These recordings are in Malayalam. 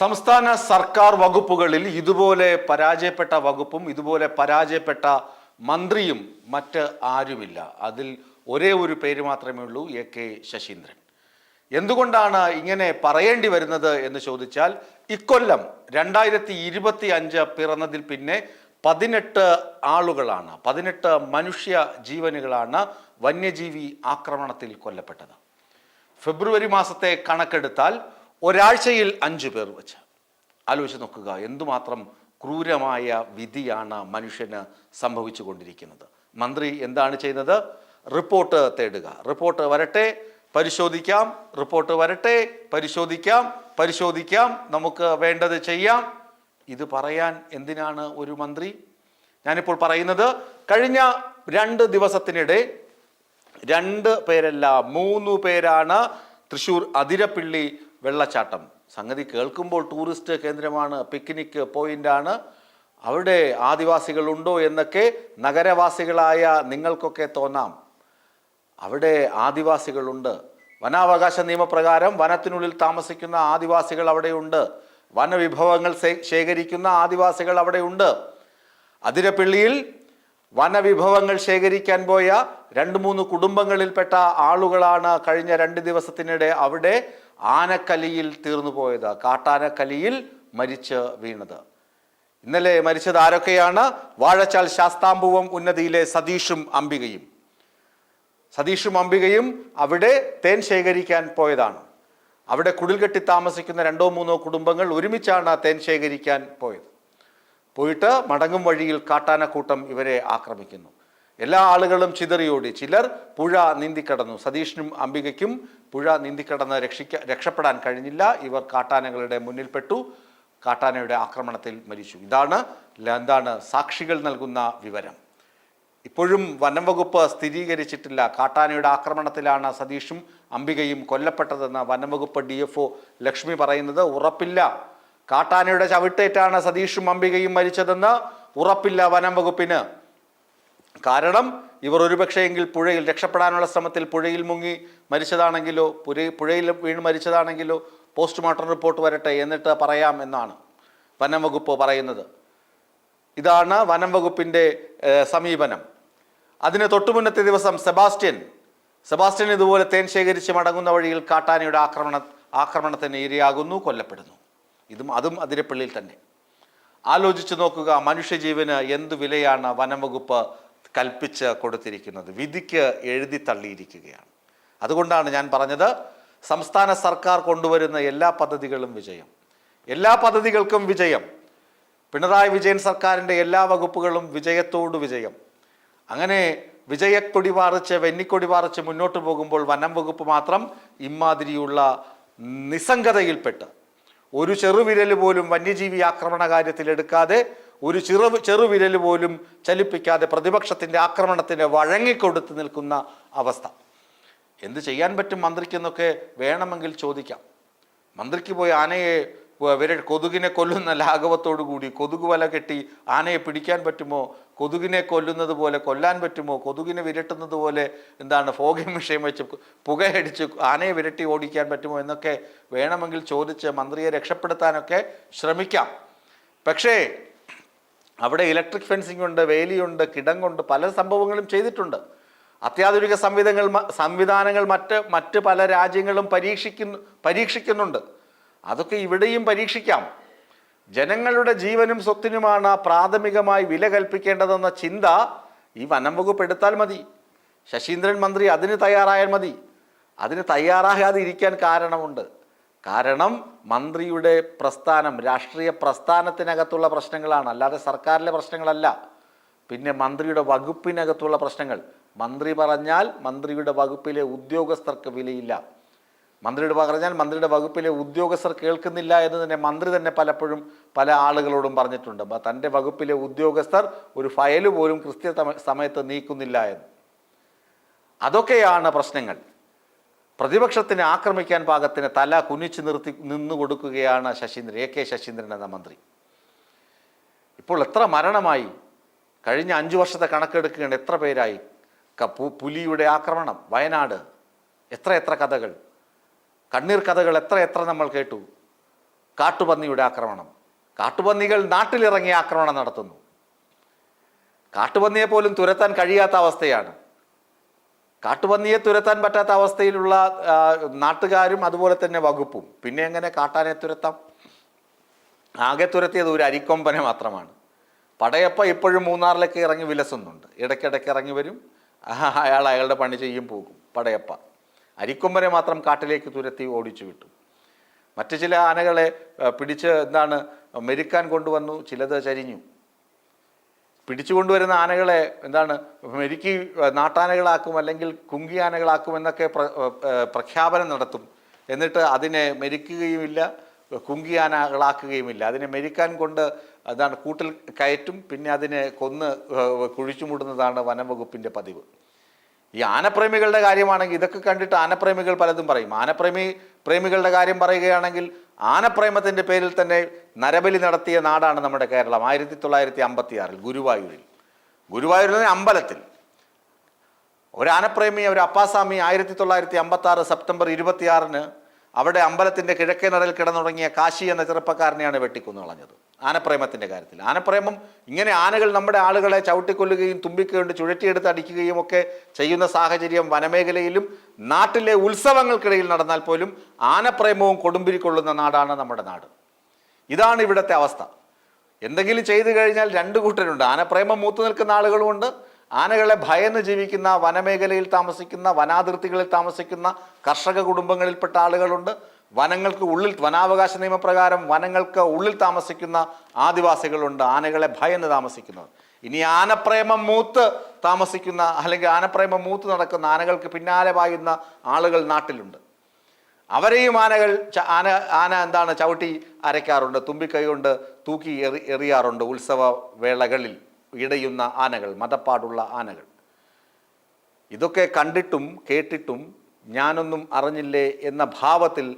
സംസ്ഥാന സർക്കാർ വകുപ്പുകളിൽ ഇതുപോലെ പരാജയപ്പെട്ട വകുപ്പും ഇതുപോലെ പരാജയപ്പെട്ട മന്ത്രിയും മറ്റ് ആരുമില്ല. അതിൽ ഒരേ ഒരു പേര് മാത്രമേ ഉള്ളൂ എ കെ ശശീന്ദ്രൻ. എന്തുകൊണ്ടാണ് ഇങ്ങനെ പറയേണ്ടി വരുന്നത് എന്ന് ചോദിച്ചാൽ ഇക്കൊല്ലം രണ്ടായിരത്തി ഇരുപത്തി അഞ്ച് പിറന്നതിൽ പിന്നെ പതിനെട്ട് ആളുകളാണ് പതിനെട്ട് മനുഷ്യ ജീവനുകളാണ് വന്യജീവി ആക്രമണത്തിൽ കൊല്ലപ്പെട്ടത്. ഫെബ്രുവരി മാസത്തെ കണക്കെടുത്താൽ ഒരാഴ്ചയിൽ അഞ്ചു പേർ വെച്ച്. ആലോചിച്ച് നോക്കുക എന്തുമാത്രം ക്രൂരമായ വിധിയാണ് മനുഷ്യന് സംഭവിച്ചു കൊണ്ടിരിക്കുന്നത് മന്ത്രി എന്താണ് ചെയ്യുന്നത്? റിപ്പോർട്ട് തേടുക. റിപ്പോർട്ട് വരട്ടെ പരിശോധിക്കാം. റിപ്പോർട്ട് വരട്ടെ പരിശോധിക്കാം. പരിശോധിക്കാം നമുക്ക് വേണ്ടത് ചെയ്യാം. ഇത് പറയാൻ എന്തിനാണ് ഒരു മന്ത്രി? ഞാനിപ്പോൾ പറയുന്നത് കഴിഞ്ഞ രണ്ട് ദിവസത്തിനിടെ രണ്ട് പേരല്ല മൂന്ന് പേരാണ് തൃശൂർ അതിരപ്പിള്ളി വെള്ളച്ചാട്ടം. സംഗതി കേൾക്കുമ്പോൾ ടൂറിസ്റ്റ് കേന്ദ്രമാണ് പിക്നിക് പോയിന്റാണ് അവിടെ ആദിവാസികളുണ്ടോ എന്നൊക്കെ നഗരവാസികളായ നിങ്ങൾക്കൊക്കെ തോന്നാം. അവിടെ ആദിവാസികളുണ്ട്. വനാവകാശ നിയമപ്രകാരം വനത്തിനുള്ളിൽ താമസിക്കുന്ന ആദിവാസികൾ അവിടെയുണ്ട്. വനവിഭവങ്ങൾ ശേഖരിക്കുന്ന ആദിവാസികൾ അവിടെയുണ്ട്. അതിരപ്പിള്ളിയിൽ വനവിഭവങ്ങൾ ശേഖരിക്കാൻ പോയ രണ്ട് മൂന്ന് കുടുംബങ്ങളിൽപ്പെട്ട ആളുകളാണ് കഴിഞ്ഞ രണ്ട് ദിവസത്തിനിടെ അവിടെ ആനക്കലിയിൽ തീർന്നു പോയത് കാട്ടാനക്കലിയിൽ മരിച്ച് വീണത്. ഇന്നലെ മരിച്ചത് ആരൊക്കെയാണ്? വാഴച്ചാൽ ശാസ്താംബുവം ഉന്നതിയിലെ സതീഷും അംബികയും. സതീഷും അംബികയും അവിടെ തേൻ ശേഖരിക്കാൻ പോയതാണ്. അവിടെ കുടിൽ കെട്ടി താമസിക്കുന്ന രണ്ടോ മൂന്നോ കുടുംബങ്ങൾ ഒരുമിച്ചാണ് തേൻ ശേഖരിക്കാൻ പോയത്. പോയിട്ട് മടങ്ങും വഴിയിൽ കാട്ടാനക്കൂട്ടം ഇവരെ ആക്രമിക്കുന്നു. എല്ലാ ആളുകളും ചിതറിയോടി. ചിലർ പുഴ നീന്തിക്കടന്നു. സതീഷിനും അംബികയ്ക്കും പുഴ നീന്തിക്കടന്ന് രക്ഷിക്ക രക്ഷപ്പെടാൻ കഴിഞ്ഞില്ല. ഇവർ കാട്ടാനകളുടെ മുന്നിൽപ്പെട്ടു. കാട്ടാനയുടെ ആക്രമണത്തിൽ മരിച്ചു. ഇതാണ് എന്താണ് സാക്ഷികൾ നൽകുന്ന വിവരം. ഇപ്പോഴും വനംവകുപ്പ് സ്ഥിരീകരിച്ചിട്ടില്ല. കാട്ടാനയുടെ ആക്രമണത്തിലാണ് സതീഷും അംബികയും കൊല്ലപ്പെട്ടതെന്ന് വനംവകുപ്പ് ഡി എഫ് ഒ ലക്ഷ്മി പറയുന്നത് ഉറപ്പില്ല. കാട്ടാനയുടെ ചവിട്ടേറ്റാണ് സതീഷും അംബികയും മരിച്ചതെന്ന് ഉറപ്പില്ല വനം വകുപ്പിന്. കാരണം ഇവർ ഒരുപക്ഷെയെങ്കിൽ പുഴയിൽ രക്ഷപ്പെടാനുള്ള ശ്രമത്തിൽ പുഴയിൽ മുങ്ങി മരിച്ചതാണെങ്കിലോ പുര പുഴയിൽ വീണ് മരിച്ചതാണെങ്കിലോ പോസ്റ്റ്മോർട്ടം റിപ്പോർട്ട് വരട്ടെ എന്നിട്ട് പറയാം എന്നാണ് വനം വകുപ്പ് പറയുന്നത്. ഇതാണ് വനം വകുപ്പിന്റെ സമീപനം. അതിന് തൊട്ടുമുന്നത്തെ ദിവസം സെബാസ്റ്റ്യൻ സെബാസ്റ്റ്യൻ ഇതുപോലെ തേൻ ശേഖരിച്ച് മടങ്ങുന്ന വഴിയിൽ കാട്ടാനയുടെ ആക്രമണ ആക്രമണത്തിന് ഇരയാകുന്നു കൊല്ലപ്പെടുന്നു. ഇതും അതും അതിരപ്പള്ളിയിൽ തന്നെ. ആലോചിച്ച് നോക്കുക മനുഷ്യജീവന് എന്തു വിലയാണ് വനം വകുപ്പ് കൽപ്പിച്ച് കൊടുത്തിരിക്കുന്നത് വിധിക്ക് എഴുതി തള്ളിയിരിക്കുകയാണ്. അതുകൊണ്ടാണ് ഞാൻ പറഞ്ഞത് സംസ്ഥാന സർക്കാർ കൊണ്ടുവരുന്ന എല്ലാ പദ്ധതികളും വിജയം. എല്ലാ പദ്ധതികൾക്കും വിജയം. പിണറായി വിജയൻ സർക്കാരിന്റെ എല്ലാ വകുപ്പുകളും വിജയത്തോട് വിജയം. അങ്ങനെ വിജയക്കൊടി പാറിച്ച് വെന്നിക്കൊടി പാറിച്ച് മുന്നോട്ട് പോകുമ്പോൾ വനം വകുപ്പ് മാത്രം ഇമാതിരിയുള്ള നിസ്സംഗതയിൽപ്പെട്ട് ഒരു ചെറുവിരൽ പോലും വന്യജീവി ആക്രമണ കാര്യത്തിൽ എടുക്കാതെ ഒരു ചെറു ചെറുവിരൽ പോലും ചലിപ്പിക്കാതെ പ്രതിപക്ഷത്തിന്റെ ആക്രമണത്തിന് വഴങ്ങിക്കൊടുത്ത് നിൽക്കുന്ന അവസ്ഥ. എന്ത് ചെയ്യാൻ പറ്റും മന്ത്രിക്കെന്നൊക്കെ വേണമെങ്കിൽ ചോദിക്കാം. മന്ത്രിക്ക് പോയി ആനയെ ഇവരെ വിര കൊതുകിനെ കൊല്ലുന്ന ലാഘവത്തോടു കൂടി കൊതുക് വല കെട്ടി ആനയെ പിടിക്കാൻ പറ്റുമോ? കൊതുകിനെ കൊല്ലുന്നത് പോലെ കൊല്ലാൻ പറ്റുമോ? കൊതുകിനെ വിരട്ടുന്നത് പോലെ എന്താണ് ഫോഗിംഗ് വിഷയം വെച്ച് പുകയടിച്ച് ആനയെ വിരട്ടി ഓടിക്കാൻ പറ്റുമോ എന്നൊക്കെ വേണമെങ്കിൽ ചോദിച്ച് മന്ത്രിയെ രക്ഷപ്പെടുത്താനൊക്കെ ശ്രമിക്കാം. പക്ഷേ അവിടെ ഇലക്ട്രിക് ഫെൻസിംഗ് ഉണ്ട് വേലിയുണ്ട് കിടങ്ങുണ്ട് പല സംഭവങ്ങളും ചെയ്തിട്ടുണ്ട്. അത്യാധുനിക സംവിധങ്ങൾ സംവിധാനങ്ങൾ മറ്റ് മറ്റ് പല രാജ്യങ്ങളും പരീക്ഷിക്കുന്നു പരീക്ഷിക്കുന്നുണ്ട്. അതൊക്കെ ഇവിടെയും പരീക്ഷിക്കാം. ജനങ്ങളുടെ ജീവനും സ്വത്തിനുമാണ് പ്രാഥമികമായി വില കൽപ്പിക്കേണ്ടതെന്ന ചിന്ത ഈ വനം വകുപ്പ് എടുത്താൽ മതി. ശശീന്ദ്രൻ മന്ത്രി അതിന് തയ്യാറായാൽ മതി. അതിന് തയ്യാറാകാതെ ഇരിക്കാൻ കാരണമുണ്ട്. കാരണം മന്ത്രിയുടെ പ്രസ്ഥാനം രാഷ്ട്രീയ പ്രസ്ഥാനത്തിനകത്തുള്ള പ്രശ്നങ്ങളാണ്. അല്ലാതെ സർക്കാരിലെ പ്രശ്നങ്ങളല്ല. പിന്നെ മന്ത്രിയുടെ വകുപ്പിനകത്തുള്ള പ്രശ്നങ്ങൾ. മന്ത്രി പറഞ്ഞാൽ മന്ത്രിയുടെ വകുപ്പിലെ ഉദ്യോഗസ്ഥർക്ക് വിലയില്ല. മന്ത്രിയുടെ പറഞ്ഞാൽ മന്ത്രിയുടെ വകുപ്പിലെ ഉദ്യോഗസ്ഥർ കേൾക്കുന്നില്ല എന്ന് തന്നെ മന്ത്രി തന്നെ പലപ്പോഴും പല ആളുകളോടും പറഞ്ഞിട്ടുണ്ട്. തന്റെ വകുപ്പിലെ ഉദ്യോഗസ്ഥർ ഒരു ഫയൽ പോലും കൃത്യ സമയത്ത് നീക്കുന്നില്ല എന്ന്. അതൊക്കെയാണ് പ്രശ്നങ്ങൾ. പ്രതിപക്ഷത്തിനെ ആക്രമിക്കാൻ പാകത്തിന് തല കുനിച്ചു നിർത്തി നിന്നു കൊടുക്കുകയാണ് ശശീന്ദ്രൻ എ കെ ശശീന്ദ്രൻ എന്ന മന്ത്രി. ഇപ്പോൾ എത്ര മരണമായി? കഴിഞ്ഞ അഞ്ചു വർഷത്തെ കണക്കെടുക്കുകയാണ് എത്ര പേരായി? പുലിയുടെ ആക്രമണം വയനാട് എത്ര എത്ര കഥകൾ? കണ്ണീർ കഥകൾ എത്ര എത്ര നമ്മൾ കേട്ടു? കാട്ടുപന്നിയുടെ ആക്രമണം. കാട്ടുപന്നികൾ നാട്ടിലിറങ്ങി ആക്രമണം നടത്തുന്നു. കാട്ടുപന്നിയെ പോലും തുരത്താൻ കഴിയാത്ത അവസ്ഥയാണ്. കാട്ടുപന്നിയെ തുരത്താൻ പറ്റാത്ത അവസ്ഥയിലുള്ള നാട്ടുകാരും അതുപോലെ തന്നെ വകുപ്പും. പിന്നെ എങ്ങനെ കാട്ടാനെ തുരത്താം? ആകെ തുരത്തിയത് ഒരു അരിക്കൊമ്പനെ മാത്രമാണ്. പടയപ്പ ഇപ്പോഴും മൂന്നാറിലേക്ക് ഇറങ്ങി വിലസുന്നുണ്ട്. ഇടയ്ക്കിടയ്ക്ക് ഇറങ്ങി വരും. അയാൾ അയാളുടെ പണി ചെയ്യും പോകും. പടയപ്പ. അരിക്കൊമ്പനെ മാത്രം കാട്ടിലേക്ക് തുരത്തി ഓടിച്ചു വിട്ടു. മറ്റു ചില ആനകളെ പിടിച്ച് എന്താണ് മെരുക്കാൻ കൊണ്ടുവന്നു. ചിലത് ചരിഞ്ഞു. പിടിച്ചു കൊണ്ടുവരുന്ന ആനകളെ എന്താണ് മെരുക്കി നാട്ടാനകളാക്കും അല്ലെങ്കിൽ കുങ്കി ആനകളാക്കും എന്നൊക്കെ പ്ര- പ്രഖ്യാപനം നടത്തും. എന്നിട്ട് അതിനെ മെരുക്കുകയുമില്ല കുങ്കി ആനകളാക്കുകയുമില്ല. അതിനെ മെരുക്കാൻ കൊണ്ട് അതാണ് കൂട്ടിൽ കയറ്റും പിന്നെ അതിനെ കൊന്ന് കുഴിച്ചുമൂടുന്നതാണ് വനംവകുപ്പിന്റെ പതിവ്. ഈ ആനപ്രേമികളുടെ കാര്യമാണെങ്കിൽ ഇതൊക്കെ കണ്ടിട്ട് ആനപ്രേമികൾ പലതും പറയും. ആനപ്രേമി പ്രേമികളുടെ കാര്യം പറയുകയാണെങ്കിൽ ആനപ്രേമത്തിന്റെ പേരിൽ തന്നെ നരബലി നടത്തിയ നാടാണ് നമ്മുടെ കേരളം. ആയിരത്തി തൊള്ളായിരത്തി അമ്പത്തി ആറിൽ ഗുരുവായൂരിൽ. ഗുരുവായൂരിൽ അമ്പലത്തിൽ. ഒരു ആനപ്രേമി ഒരു അപ്പാസ്വാമി ആയിരത്തി തൊള്ളായിരത്തി അമ്പത്തി ആറ് സെപ്റ്റംബർ ഇരുപത്തിയാറിന് അവിടെ അമ്പലത്തിന്റെ കിഴക്കേ നടയിൽ കിടന്നുടങ്ങിയ കാശി എന്ന ചെറുപ്പക്കാരനെയാണ് വെട്ടിക്കൊന്നു കളഞ്ഞത്. ആനപ്രേമത്തിന്റെ കാര്യത്തിൽ. ആനപ്രേമം ഇങ്ങനെ ആനകൾ നമ്മുടെ ആളുകളെ ചവിട്ടിക്കൊല്ലുകയും തുമ്പിക്കൊണ്ട് ചുഴറ്റിയെടുത്ത് അടിക്കുകയും ഒക്കെ ചെയ്യുന്ന സാഹചര്യം വനമേഖലയിലും നാട്ടിലെ ഉത്സവങ്ങൾക്കിടയിൽ നടന്നാൽ പോലും ആനപ്രേമവും കൊടുമ്പിരിക്കൊള്ളുന്ന നാടാണ് നമ്മുടെ നാട്. ഇതാണ് ഇവിടുത്തെ അവസ്ഥ. എന്തെങ്കിലും ചെയ്തു കഴിഞ്ഞാൽ രണ്ട് കൂട്ടരുണ്ട്. ആനപ്രേമം മൂത്തു നിൽക്കുന്ന ആളുകളുമുണ്ട് ആനകളെ ഭയന്ന് ജീവിക്കുന്ന വനമേഖലയിൽ താമസിക്കുന്ന വനാതിർത്തികളിൽ താമസിക്കുന്ന കർഷക കുടുംബങ്ങളിൽപ്പെട്ട ആളുകളുണ്ട്. വനങ്ങൾക്ക് ഉള്ളിൽ വനാവകാശ നിയമപ്രകാരം വനങ്ങൾക്ക് ഉള്ളിൽ താമസിക്കുന്ന ആദിവാസികളുണ്ട്. ആനകളെ ഭയന്ന് താമസിക്കുന്നത്. ഇനി ആനപ്രേമം മൂത്ത് താമസിക്കുന്ന അല്ലെങ്കിൽ ആനപ്രേമം മൂത്ത് നടക്കുന്ന ആനകൾക്ക് പിന്നാലെ പായുന്ന ആളുകൾ നാട്ടിലുണ്ട്. അവരെയും ആനകൾ ആന ആന എന്താണ് ചവിട്ടി അരയ്ക്കാറുണ്ട് തുമ്പിക്കൈ കൊണ്ട് തൂക്കി എറി എറിയാറുണ്ട് ഉത്സവ വേളകളിൽ. ഇടയുന്ന ആനകൾ മതപ്പാടുള്ള ആനകൾ. ഇതൊക്കെ കണ്ടിട്ടും കേട്ടിട്ടും ഞാനൊന്നും അറിഞ്ഞില്ലേ എന്ന ഭാവത്തിൽ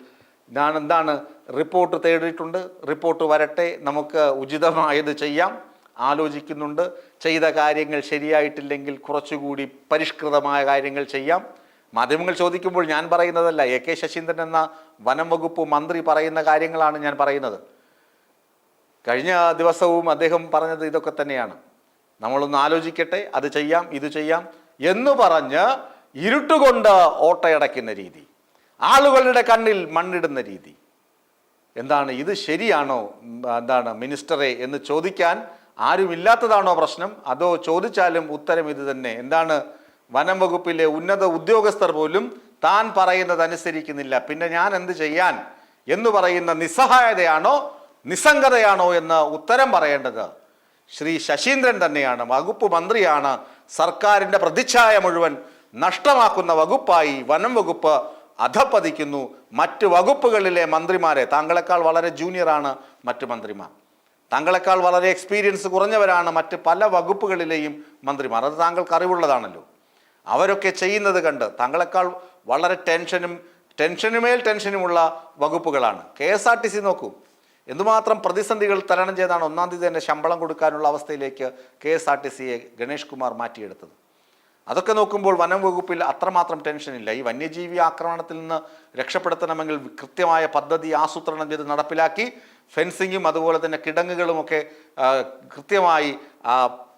ഞാൻ എന്താണ് റിപ്പോർട്ട് തേടിയിട്ടുണ്ട്. റിപ്പോർട്ട് വരട്ടെ നമുക്ക് ഉചിതമായത് ചെയ്യാം. ആലോചിക്കുന്നുണ്ട്. ചെയ്ത കാര്യങ്ങൾ ശരിയായിട്ടില്ലെങ്കിൽ കുറച്ചുകൂടി പരിഷ്കൃതമായ കാര്യങ്ങൾ ചെയ്യാം. മാധ്യമങ്ങൾ ചോദിക്കുമ്പോൾ ഞാൻ പറയുന്നതല്ല എ കെ ശശീന്ദ്രൻ എന്ന വനം വകുപ്പ് മന്ത്രി പറയുന്ന കാര്യങ്ങളാണ് ഞാൻ പറയുന്നത്. കഴിഞ്ഞ ദിവസവും അദ്ദേഹം പറഞ്ഞത് ഇതൊക്കെ തന്നെയാണ്. നമ്മളൊന്ന് ആലോചിക്കട്ടെ അത് ചെയ്യാം ഇത് ചെയ്യാം എന്ന് പറഞ്ഞ് ഇരുട്ടുകൊണ്ട് ഓട്ടയടയ്ക്കുന്ന രീതി. ആളുകളുടെ കണ്ണിൽ മണ്ണിടുന്ന രീതി. എന്താണ് ഇത് ശരിയാണോ എന്താണ് മിനിസ്റ്ററെ എന്ന് ചോദിക്കാൻ ആരുമില്ലാത്തതാണോ പ്രശ്നം? അതോ ചോദിച്ചാലും ഉത്തരം ഇത് തന്നെ. എന്താണ് വനം വകുപ്പിലെ ഉന്നത ഉദ്യോഗസ്ഥർ പോലും താൻ പറയുന്നത് അനുസരിക്കുന്നില്ല. പിന്നെ ഞാൻ എന്ത് ചെയ്യാൻ എന്ന് പറയുന്ന നിസ്സഹായതയാണോ നിസ്സംഗതയാണോ എന്ന് ഉത്തരം പറയേണ്ടത്? ശ്രീ ശശീന്ദ്രൻ തന്നെയാണ് വകുപ്പ് മന്ത്രിയാണ്. സർക്കാരിന്റെ പ്രതിച്ഛായ മുഴുവൻ നഷ്ടമാക്കുന്ന വകുപ്പായി വനം വകുപ്പ് അധപ്പതിക്കുന്നു. മറ്റ് വകുപ്പുകളിലെ മന്ത്രിമാരെ താങ്കളെക്കാൾ വളരെ ജൂനിയറാണ് മറ്റ് മന്ത്രിമാർ. താങ്കളെക്കാൾ വളരെ എക്സ്പീരിയൻസ് കുറഞ്ഞവരാണ് മറ്റ് പല വകുപ്പുകളിലെയും മന്ത്രിമാർ. അത് താങ്കൾക്ക് അറിവുള്ളതാണല്ലോ. അവരൊക്കെ ചെയ്യുന്നത് കണ്ട് താങ്കളെക്കാൾ വളരെ ടെൻഷനും ടെൻഷനുമേൽ ടെൻഷനുമുള്ള വകുപ്പുകളാണ്. K S R T C നോക്കൂ. എന്തുമാത്രം പ്രതിസന്ധികൾ തരണം ചെയ്താണ് ഒന്നാം തീയതി തന്നെ ശമ്പളം കൊടുക്കാനുള്ള അവസ്ഥയിലേക്ക് കെ എസ് ആർ ടി സിയെ ഗണേഷ് കുമാർ മാറ്റിയെടുത്തത്. അതൊക്കെ നോക്കുമ്പോൾ വനം വകുപ്പിൽ അത്രമാത്രം ടെൻഷനില്ല ഈ വന്യജീവി ആക്രമണത്തിൽ നിന്ന് രക്ഷപ്പെടുത്തണമെങ്കിൽ കൃത്യമായ പദ്ധതി ആസൂത്രണം ചെയ്ത് നടപ്പിലാക്കി ഫെൻസിങ്ങും അതുപോലെ തന്നെ കിടങ്ങുകളുമൊക്കെ കൃത്യമായി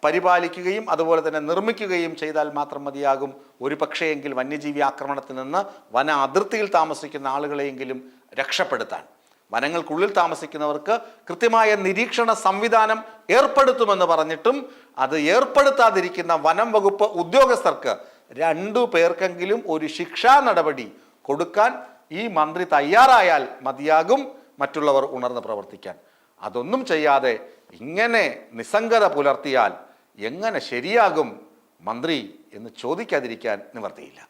പരിപാലിക്കുകയും അതുപോലെ തന്നെ നിർമ്മിക്കുകയും ചെയ്താൽ മാത്രം മതിയാകും. ഒരു പക്ഷേയെങ്കിൽ വന്യജീവി ആക്രമണത്തിൽ നിന്ന് വന അതിർത്തിയിൽ താമസിക്കുന്ന ആളുകളെയെങ്കിലും രക്ഷപ്പെടുത്താൻ. വനങ്ങൾക്കുള്ളിൽ താമസിക്കുന്നവർക്ക് കൃത്യമായ നിരീക്ഷണ സംവിധാനം ഏർപ്പെടുത്തുമെന്ന് പറഞ്ഞിട്ടും അത് ഏർപ്പെടുത്താതിരിക്കുന്ന വനം വകുപ്പ് ഉദ്യോഗസ്ഥർക്ക് രണ്ടു പേർക്കെങ്കിലും ഒരു ശിക്ഷാ നടപടി കൊടുക്കാൻ ഈ മന്ത്രി തയ്യാറായാൽ മതിയാകും മറ്റുള്ളവർ ഉണർന്ന് പ്രവർത്തിക്കാൻ. അതൊന്നും ചെയ്യാതെ ഇങ്ങനെ നിസ്സംഗത പുലർത്തിയാൽ എങ്ങനെ ശരിയാകും മന്ത്രി എന്ന് ചോദിക്കാതിരിക്കാൻ നിവർത്തിയില്ല.